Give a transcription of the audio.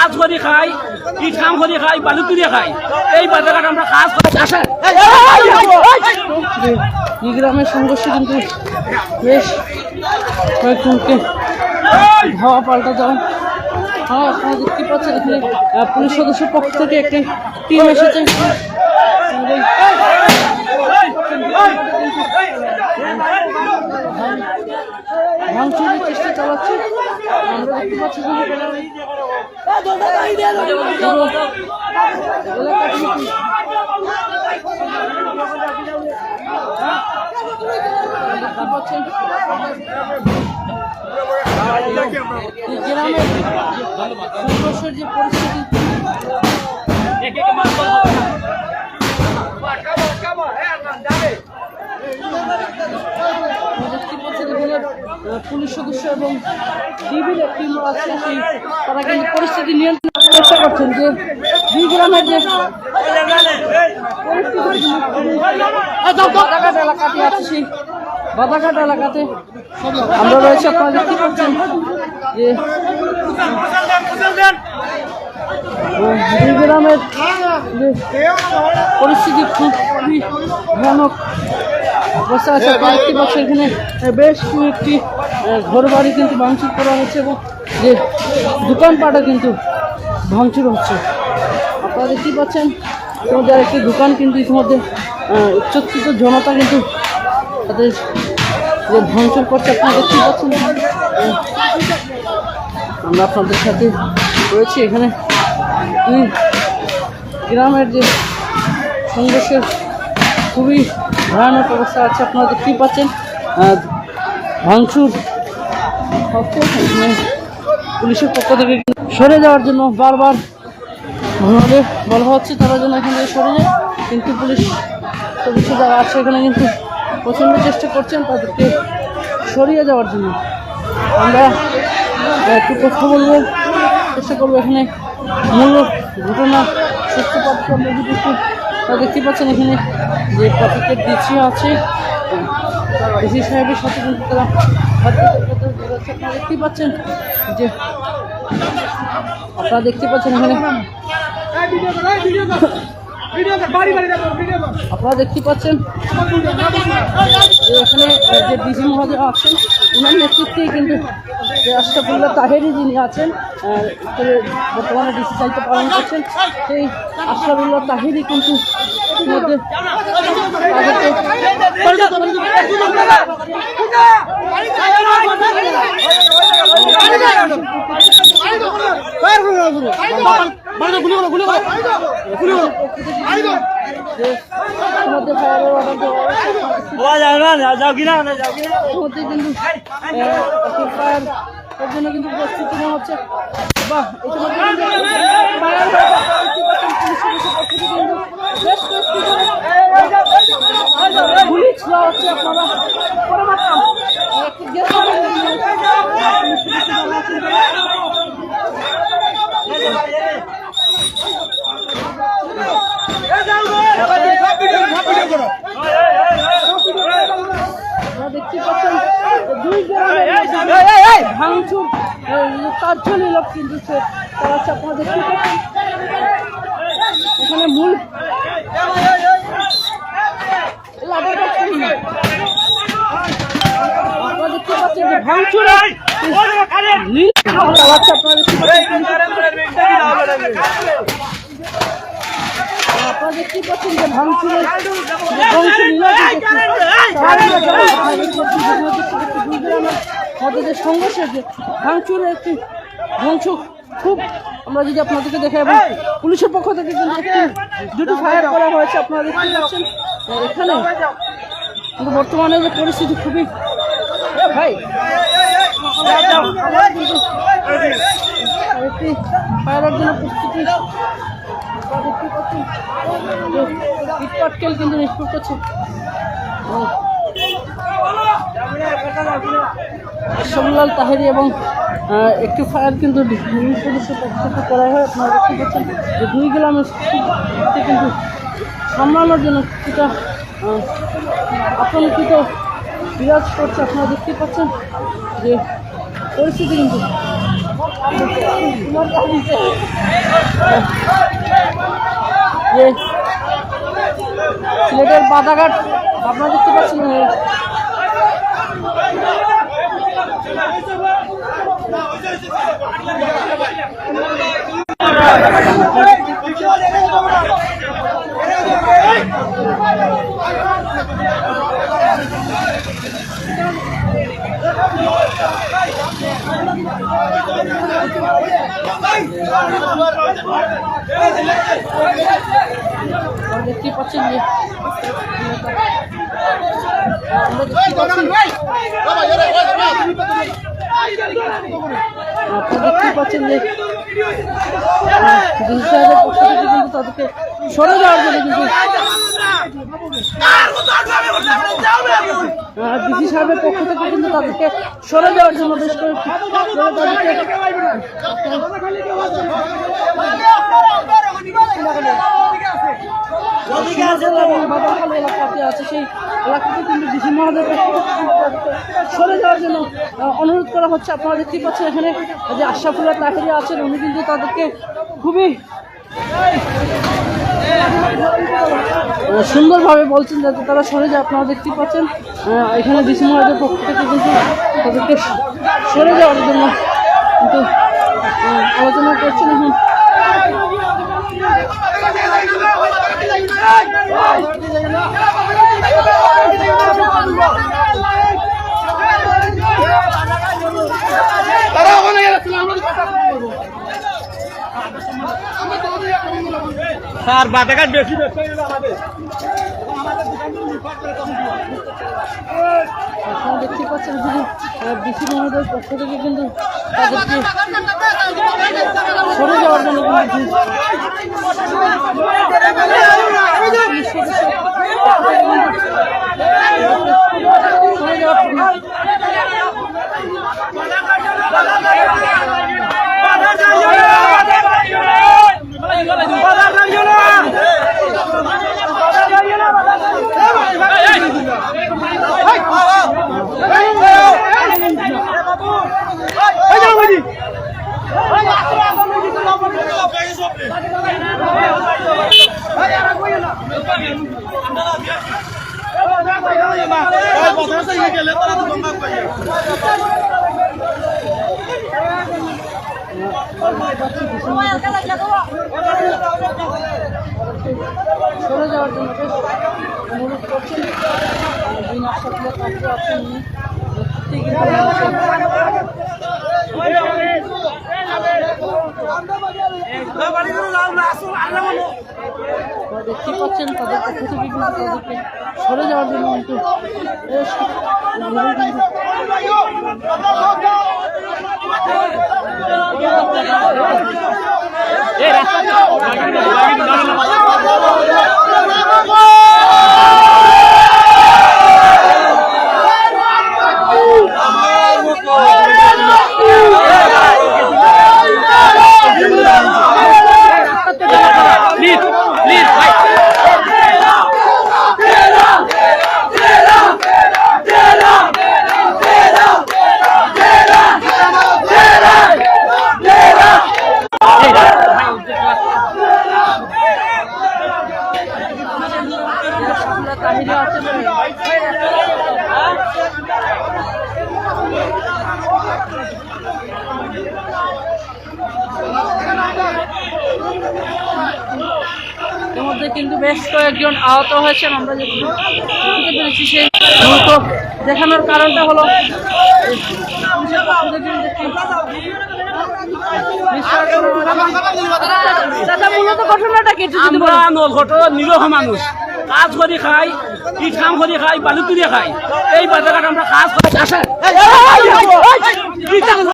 কাজ করে খাই ইট কাম করে খাই বালু তুলে খাই এই বাজারঘাট আমরা কাজ করে আসেন এই গ্রামের সংঘর্ষে কিন্তু বেশ কয়েকজনকে ধাওয়া পাল্টা দেওয়া হ্যাঁ আপনারা দেখতে পাচ্ছেন এখানে পুলিশ সদস্যের পক্ষ থেকে একটি টিম এসেছে ভাঙচুরের চেষ্টা চালাচ্ছে আমরা দেখতে পাচ্ছি যে পুরো এলাকাটি দেখতে পাচ্ছেন এই গ্রামের সংঘর্ষের যে পরিস্থিতি দেখতে পাচ্ছেন এখানে আহ, পুলিশ সদস্য এবং টিভির টিম আছে সেই তারা কিন্তু পরিস্থিতি নিয়ন্ত্রণ চেষ্টা করছেন যে দুই গ্রামের যে বাদাঘাট এলাকাতে আছে সেই বাদাঘাট এলাকাতে আমরা রয়েছে। আপনারা দেখতে পাচ্ছেন যে দুই গ্রামের পরিস্থিতি খুব খুবই ভয়ানক। অবস্থা আছে। আপনারা দেখতে পাচ্ছেন এখানে বেশ কয়েকটি ঘর বাড়ি কিন্তু ভাঙচুর করা হচ্ছে এবং যে দোকানপাটও কিন্তু ভাঙচুর হচ্ছে। আপনারা দেখতেই পাচ্ছেন তোমাদের একটি দোকান কিন্তু ইতিমধ্যে আহ, উচ্চকিত জনতা কিন্তু তাদের যে ভাঙচুর করছে আপনারা দেখতেই পাচ্ছেন। আমরা আপনাদের সাথে রয়েছি। এখানে দুই গ্রামের যে সংঘর্ষের খুবই ভয়ানক অবস্থা আছে, আপনারা দেখতেই পাচ্ছেন। ভাঙচুর। হচ্ছে পুলিশের পক্ষ থেকে সরে যাওয়ার জন্য বারবার আমাদের বলা হচ্ছে, তারা যেন এখান থেকে সরে যায়। কিন্তু পুলিশ সদস্য যারা আছে, এখানে কিন্তু প্রচণ্ড চেষ্টা করছেন তাদেরকে সরিয়ে যাওয়ার জন্য। আমরা একটু কথা বলব, চেষ্টা করব এখানে মূল ঘটনা সূত্রপাত আমরা যদি একটু দেখতে পাচ্ছেন এখানে যে ট্রাফিকের দিচ্ছি আছে। সাহেবের সাথে কিন্তু তারা দেখতেই পাচ্ছেন যে আপনারা দেখতে পাচ্ছেন এখানে আপনারা দেখতে পাচ্ছেন এখানে যে ডিসি মহোদয় আছেন ওনার নেতৃত্বেই কিন্তু আশরাফুল্লাহ তাহেরি যিনি আছেন বর্তমানে ডিসি দায়িত্ব পালন করছেন সেই আশরাফুল্লাহ তাহেরি কিন্তু ইতিমধ্যে মধ্যে কিন্তু ফায়ার এর জন্য কিন্তু প্রস্তুতি নেওয়া হচ্ছে বাহ গুলি ছোড়া হচ্ছে আপনারা একটু গেস করবেন। পুলিশ সদস্য যারা আছেন আপনারা লোক কিন্তু এখানে মূল আপনারা দেখতে পাচ্ছেন যে নীল চালাচ্ছে আপনারা দেখতে পাচ্ছেন আপনারা দেখতেই পাচ্ছেন যে ভাঙচুরের যে ধ্বংস লীলা মধ্যে যে সংঘর্ষের যে একটি ধ্বংস খুব আমরা যদি আপনাদেরকে দেখে এবং পুলিশের পক্ষ থেকে কিন্তু একটি দুটো ফায়ার করা হয়েছে আপনারা দেখতে পাচ্ছেন। এখানে কিন্তু বর্তমানে যে পরিস্থিতি খুবই ভাই একটি ফায়ারের জন্য প্রস্তুতি ইটপাটকেল কিন্তু নিষ্পত্তি করছে। সমলাল তাহেরি এবং একটি ফায়ার কিন্তু করা হয়। আপনারা দেখতে পাচ্ছেন যে দুই গ্রামের কিন্তু সামলানোর জন্য কিছুটা আতঙ্কিত বিরাজ করছে। আপনারা দেখতে পাচ্ছেন যে পরিস্থিতি কিন্তু যে বাদাঘাট আপনারা দেখতে পাচ্ছেন আপনারা পাচ্ছেন যে দেখতে আপনারা দেখতেই পাচ্ছেন যে ডিসি সাহেবের পক্ষ থেকে তাদেরকে সরে যাওয়ার জন্য কিন্তু সাহেবের পক্ষ থেকে কিন্তু তাদেরকে সরে যাওয়ার জন্য বেশ এলাকাতে আছে সেই এলাকাতে সরে যাওয়ার জন্য অনুরোধ করা হচ্ছে। আপনারা দেখতেই পাচ্ছেন এখানে যে আশরাফুল্লাহ তাহেরি আছেন, উনি কিন্তু তাদেরকে খুবই সুন্দরভাবে বলছেন যাতে তারা সরে যায়, আপনারা দেখতে পাচ্ছেন। এখানে ডিসি মহাদের পক্ষ থেকে কিন্তু তাদেরকে সরে যাওয়ার জন্য কিন্তু আলোচনা করছেন এখন স্যার বাটাঘাট বেশি বেশি আমাদের আপনারা দেখতে পাচ্ছেন শুধু ডিসি মহোদয়ের পক্ষ থেকে কিন্তু সরে যাওয়ার জন্য সরে যাওয়ার জন্য অনুরোধ করছেন সত্যিই কিন্তু আপনারা দেখতে পাচ্ছেন তাদের পক্ষ থেকে কিন্তু তাদেরকে সরে যাওয়ার জন্য কিন্তু বেশ ইতিমধ্যে কিন্তু বেশ কয়েকজন আহত হয়েছেন আমরা যে বুঝতে পেরেছি সেই দ্রুত দেখানোর কারণটা হলো ঘটনাটা কি? নলঘটর নিরহ মানুষ কাজ করে খাই পিঠাম করে খাই বালু তুলে খাই এই বাজারঘাট আমরা কাজ করে আসেন